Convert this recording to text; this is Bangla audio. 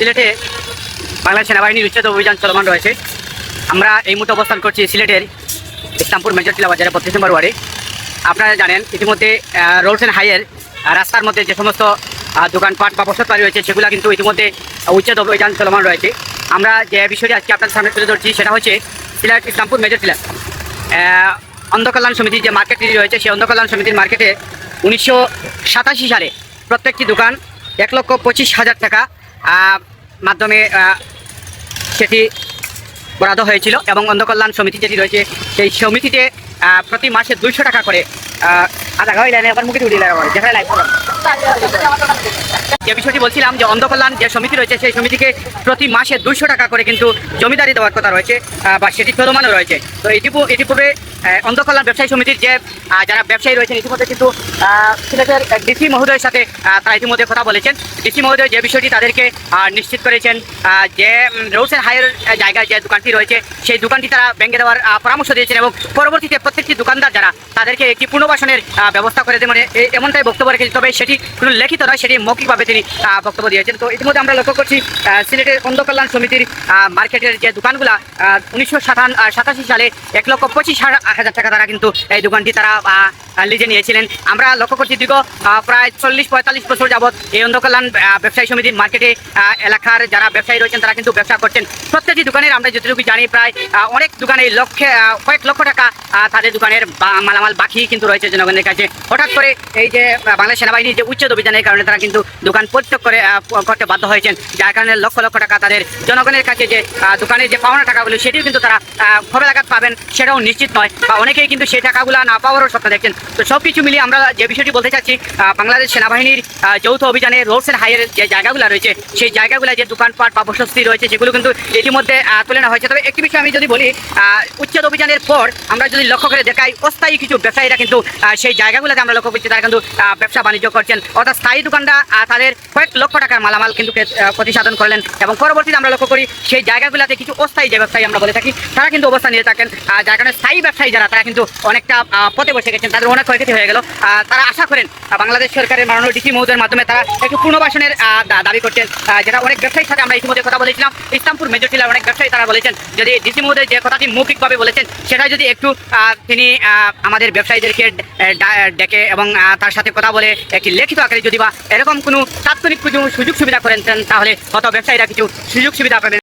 সিলেটে বাংলাদেশ সেনাবাহিনীর উচ্ছেদ অভিযান চলমান রয়েছে। আমরা এই মুহূর্তে অবস্থান করছি সিলেটের ইসলামপুর মেজর টিলা বাজারে পঁচিশ নম্বর ওয়ার্ডে। আপনারা জানেন, ইতিমধ্যে রোডস অ্যান্ড হাইয়ের রাস্তার মধ্যে যে সমস্ত দোকানপাট বা বসতবাড়ি রয়েছে, সেগুলো কিন্তু ইতিমধ্যে উচ্ছেদ অভিযান চলমান রয়েছে। আমরা যে বিষয়টি আজকে আপনাদের সামনে তুলে ধরছি, সেটা হচ্ছে সিলেট ইসলামপুর মেজর টিলা। অন্ধকল্যাণ সমিতির যে মার্কেটটি রয়েছে, সেই অন্ধকল্যাণ সমিতির মার্কেটে উনিশশো সাতাশি সালে প্রত্যেকটি দোকান এক লক্ষ পঁচিশ হাজার টাকা মাধ্যমে সেটি বরাদ্দ হয়েছিল এবং অন্ধকল্যাণ সমিতি যেটি রয়েছে সেই সমিতিতে প্রতি মাসে দুইশো টাকা করে মুখে যে বিষয়টি বলছিলাম যে অন্ধকল্যাণ যে সমিতি রয়েছে সেই সমিতিকে প্রতি মাসে দুইশো টাকা করে কিন্তু জমিদারি দেওয়ার কথা রয়েছে বা সেটি চলমানও রয়েছে। তো ইতিপূ ইতিপূর্বে আহ, অন্ধকল্যাণ ব্যবসায়ী সমিতির যে যারা ব্যবসায়ী রয়েছেন, ইতিমধ্যে কিন্তু সিলেটের ডিসি মহোদয়ের সাথে তারা ইতিমধ্যে কথা বলেছেন। ডিসি মহোদয় যে বিষয়টি তাদেরকে নিশ্চিত করেছেন যে রোডস অ্যান্ড হাইয়ের জায়গায় যে দোকানটি রয়েছে, সেই দোকানটি তারা ভেঙে দেওয়ার পরামর্শ দিয়েছেন এবং পরবর্তীতে প্রত্যেকটি দোকানদার যারা তাদেরকে একটি পুনর্বাসনের ব্যবস্থা করে দেবেন এমনটাই বক্তব্য রেখেছেন, তবে সেটি কোনো লিখিত নয়, সেটি মৌখিকভাবে তিনি বক্তব্য দিয়েছেন। তো ইতিমধ্যে আমরা লক্ষ্য করছি সিলেটের অন্ধকল্যাণ সমিতির মার্কেটের যে দোকানগুলা উনিশশো সাতাশি সালে এক লক্ষ পঁচিশ হাজার টাকা তারা কিন্তু এই দোকানটি তারা লিজে নিয়েছিলেন। আমরা লক্ষ্য করছি দীর্ঘ প্রায় চল্লিশ পঁয়তাল্লিশ বছর যাবৎ এই অন্ধকল্যাণ ব্যবসায়ী সমিতির মার্কেটে এলাকার যারা ব্যবসায়ী রয়েছেন তারা কিন্তু ব্যবসা করছেন। প্রত্যেকটি দোকানের আমরা যতটুকু জানি প্রায় অনেক দোকানে লক্ষে কয়েক লক্ষ টাকা তাদের দোকানের মালামাল বাকি কিন্তু রয়েছে জনগণের কাছে। হঠাৎ করে এই যে বাংলাদেশ সেনাবাহিনীর যে উচ্ছেদ অভিযানের কারণে তারা কিন্তু দোকান পরিত্যাগ করে করতে বাধ্য হয়েছেন। যার কারণে লক্ষ লক্ষ টাকা তাদের জনগণের কাছে যে দোকানের যে পাওনা টাকাগুলো সেটিও কিন্তু তারা আহ, খবর লাগাত পাবেন সেটাও নিশ্চিত নয়। বা অনেকেই কিন্তু সেই টাকাগুলো না পাওয়ারও স্বপ্ন দেখছেন। তো সব কিছু মিলিয়ে আমরা যে বিষয়টি বলতে চাচ্ছি বাংলাদেশ সেনাবাহিনীর যৌথ অভিযানে রোডস অ্যান্ড হাইয়ের যে জায়গাগুলো রয়েছে, সেই জায়গাগুলো যে দোকানপাট বা বসস্তি রয়েছে, সেগুলো কিন্তু ইতিমধ্যে তুলে নেওয়া হয়েছে। তবে একটি বিষয় আমি যদি বলি উচ্ছেদ অভিযানের পর আমরা যদি লক্ষ্য করে দেখাই, অস্থায়ী কিছু ব্যবসায়ীরা কিন্তু সেই জায়গাগুলোতে আমরা লক্ষ্য করছি, তারা কিন্তু ব্যবসা বাণিজ্য করছেন। অর্থাৎ স্থায়ী দোকানরা তাদের কয়েক লক্ষ টাকার মালামাল কিন্তু প্রতিসাধন করলেন এবং পরবর্তীতে আমরা লক্ষ্য করি, সেই জায়গাগুলোতে কিছু অস্থায়ী যে ব্যবসায়ী আমরা বলে থাকি, তারা কিন্তু অবস্থান নিয়ে থাকেন। যার কারণে স্থায়ী ব্যবসায়ী যারা, তারা কিন্তু অনেকটা পথে বসে গেছেন। তাদের অনেক ক্ষয়ক্ষতি হয়ে গেল। তারা আশা করেন বাংলাদেশ সরকারের মাননীয় ডিসি মহোদয়ের মাধ্যমে তারা একটু পুনর্বাসনের দাবি করছেন। যেটা অনেক ব্যবসায়ীর সাথে আমরা ইতিমধ্যে কথা বলেছিলাম। ইসলামপুর মেজর টিলার অনেক ব্যবসায়ী তারা বলেছেন, যদি ডিসি মহোদয় যে কথাটি মৌখিকভাবে বলেছেন সেটা যদি একটু তিনি আমাদের ব্যবসায়ীদেরকে ডেকে এবং তার সাথে কথা বলে একটি লিখিত আকারে যদি বা এরকম কোনো তাৎক্ষণিক সুযোগ সুবিধা করেন, তাহলে হয়তো ব্যবসায়ীরা কিছু সুযোগ সুবিধা পাবেন।